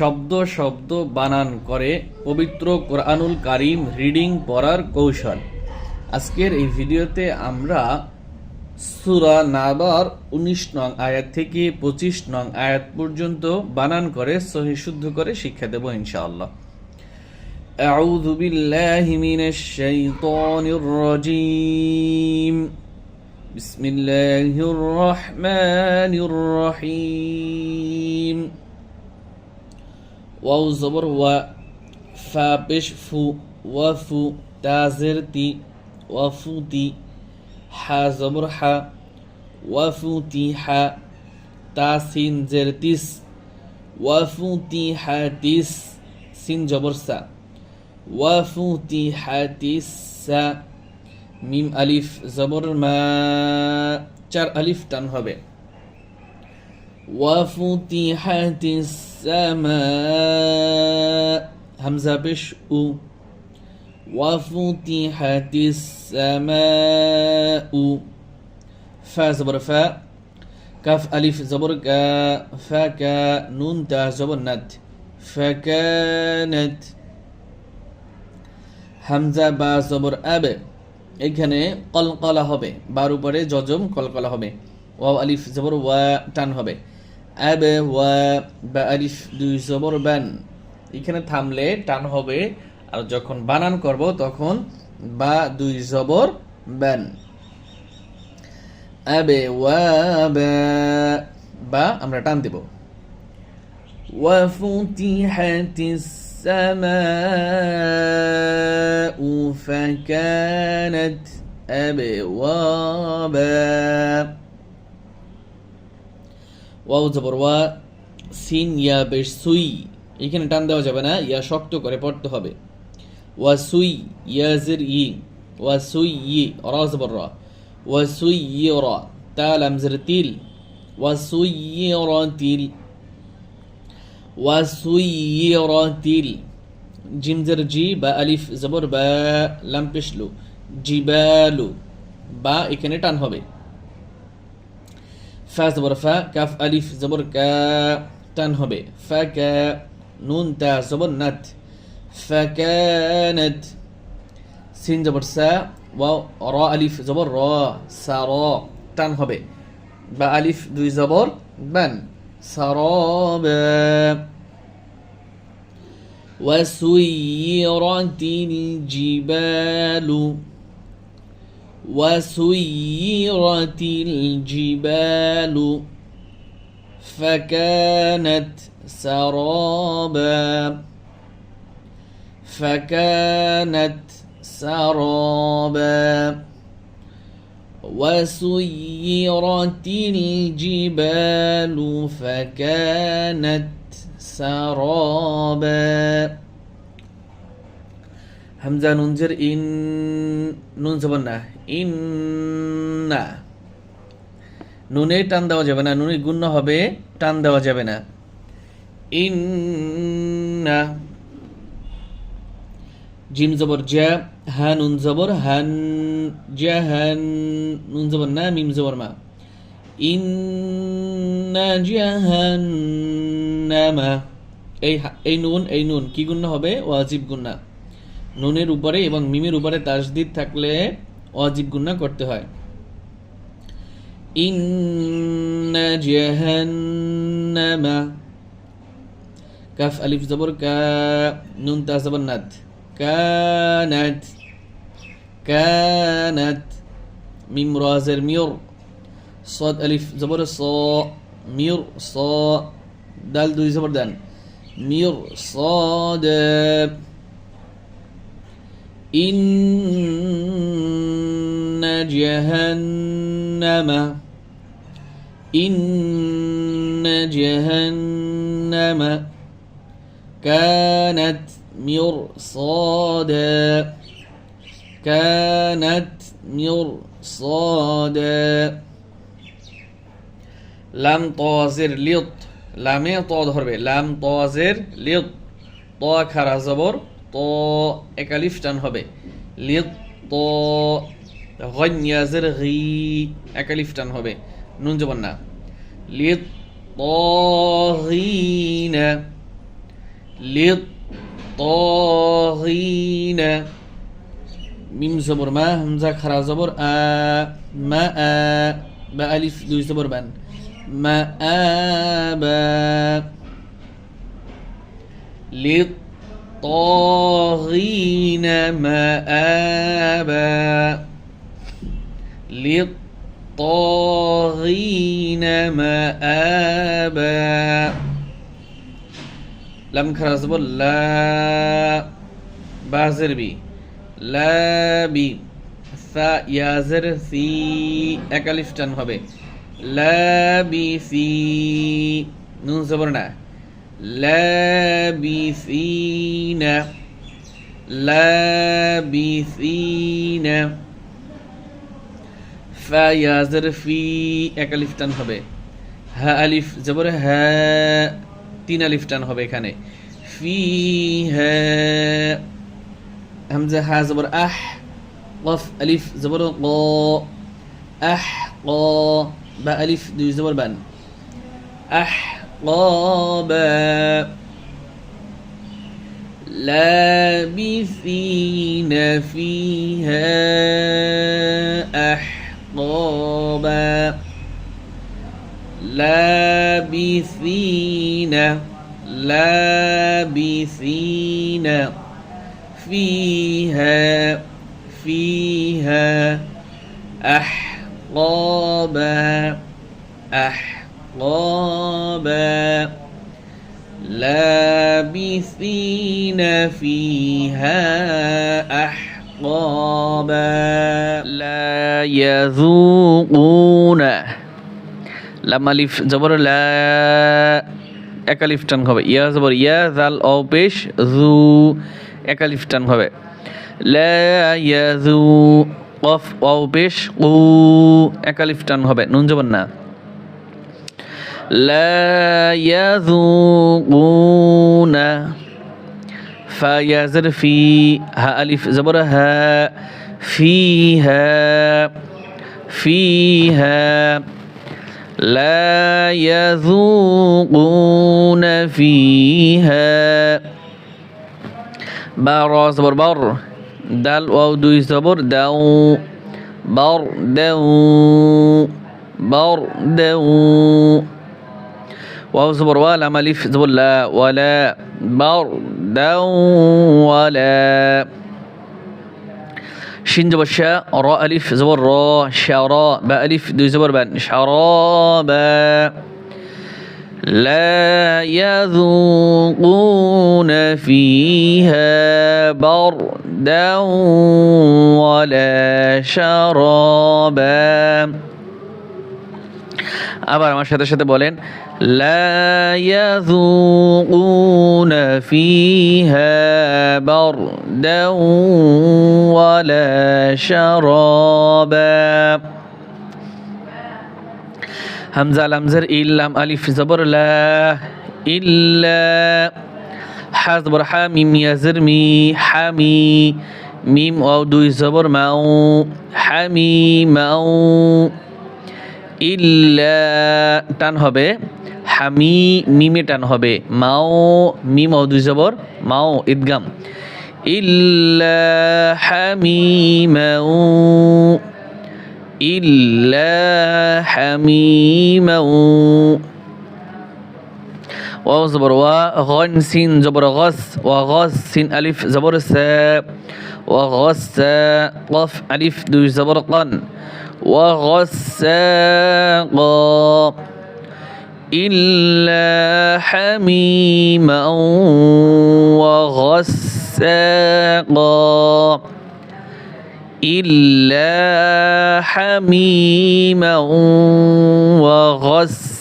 শব্দ শব্দ বানান করে পবিত্র কোরআনুল কারিম রিডিং পড়ার কৌশল আজকের এই ভিডিওতে আমরা সুরা নাবার উনিশ নং আয়াত থেকে পঁচিশ নং আয়াত পর্যন্ত বানান করে সহি শুদ্ধ করে শিক্ষা দেব ইনশাআল্লাহ أعوذ بالله من الشيطان الرجيم بسم الله الرحمن الرحيم ওয়াও জবর ওয়া, ফা পেশ ফু ওয়াফু তাজের তি ওয়াফুতি হা জবর হা ওয়াফুতি হা তাসিন জের তিস ওয়াফুতি হা তিস, সিন জবর সা ওয়াফুতি হা তিস সা, মিম আলিফ জবর মা, চার আলিফ টান হবে। وفتحت السماء همزة بش أو وفتحت السماء فا زبر فا كاف ألف زبر كا فا كا نون تا زبر نت فكانت হামজা বা জবর আবে এখানে কলকলা হবে বার উপরে জজম কলকলা হবে ওয়াও আলিফ জবর ওয়া টান হবে আবে ওয়া বা আলিফ দুই জবর বান এখানে থামলে টান হবে আর যখন বানান করব তখন বা দুই জবর বান আবে ওয়া বা বা আমরা টান দেব وفتحت السماء فكانت أبوابا ওয়াও জবর ওয়া, সিন, ইয়া, বেশ, সুই। এখানে টান দেওয়া যাবে না, ইয়া শক্ত করে পড়তে হবে। ওয়া, সুই ইয়াজির ই। ওয়া, সুই, ই রা জবর রা ওয়া। সুই, ই রা তাল আমজের তিল। ওয়া, সুই, ই রা তিল। ওয়া, সুই, ই রা তিল। জিমজের জি, বা, আলিফ, জবর, বা, লাম পেশলু জিবালু। বা, এখানে টান হবে। ফা জবর ফা কাফ আলিফ জবর কা টান হবে ফা কা নুন তা জবর নাত فكانت সিন জবর সা ওয়াও র আলিফ জবর র সা র টান হবে বা আলিফ দুই জবর বান সারাব وسيرت الجبال وسيرت الجبال فكانت سرابا فكانت سرابا. وسيرت الجبال فكانت سرابا. হামজা নুনজের ইন, নুন জবর না, ইন না। নুনে টান দেওয়া যাবে না নুনে গুণ্য হবে টান দেওয়া যাবে না। ইন না। জিম জবর জা, হা নুন জবর হান জা হান নুন জবর না, মিম জবর মা। ইন ইন্না জাহান্নামা এই এই নুন এই নুন, কি গুণ্য হবে? ওয়াজিব গুন্না নুনের উপরে এবং মিমের উপরে তাসদিদ থাকলে অজীব গুন্না করতে হয় ইন্না জাহান্নামা কাফ আলিফ জবর কা নুন তা জবর নাত কানাত কানাত মিম রাজের মিয়র صاد ألف زبر صا مير صا دال دوي زبر دان مير صاد إن جهنم إن جهنم كانت مرصادا كانت مرصادا লাম তজের লিয়ত লামে ত ধরবে লাম তজের লিয়ত ত খারা জবর ত একালিফ টান হবে লিয়ত ত গন্যাজের ঘি একালিফ টান হবে নুন জবর না লিয়ত তহিনা للطاغين মিম জবর মা হামজা খারা জবর আ মা আ বা আলিফ দুই জবর বান মা আ বা للطاغين مآبا للطاغين مآبا لم خرزب لا بازر بي لا بي সা ইয়াজের সি একালিফ টান হবে লা বি সি নুন জবর না লাবিসিনা লাবিসিনা ফা ইয়াজের ফি একালিফ টান হবে হা আলিফ জবর হা তিন আলিফ টান হবে এখানে ফি হা হামজা হা জবর আহ قف ألف زبر قا أح قا با ألف دو زبر بان أحقابا لابثين فيها أحقابا. لابثين لابثين فيها فيها أحقابا. أحقابا. لابثين فيها أحقابا لا يذوقون লাম আলিফ জবর লা একালিফ টান হবে ইয়া জবর ইয়া জাল অ পেশ জু একালিফ টান হবে লা ইয়াজু কফ অ পেশ উ একালিফ টান হবে নুন জবর না لا يذوقون. فيزر في ها ألف زبر ها فيها فيها. لا يذوقون فيها. بار زبر بر. دال واو دوي زبر داو. بر داو. بر داو. واو زبر ولا ماليف زبر لا ولا بردا ولا شين زبر شاء راء ألف زبر را شراء با ألف دو زبر بان شرابا لا يذوقون فيها بردا ولا شرابا আবার আমার সাথে সাথে বলেন لا يذوقون فيها بردا ولا شرابا. همزة لمزر إلا ألف زبر لا إلا حزبر يزر يزرمي حامي ميم أو دوي زبر ماو حامي ماو. إلا تنهبه হামি মিমে টান হবে মাও মিম ও দুই জবর মাও ঈদগাম ইল্লা হামিমাউ ইল্লা হামিমাউ واو زبر وا غن سين زبر غس وغس سين ألف زبر سا وغس قف ألف دو زبر قن وغساقا إلا حميما وغساقا. إلا حميما وغساقا.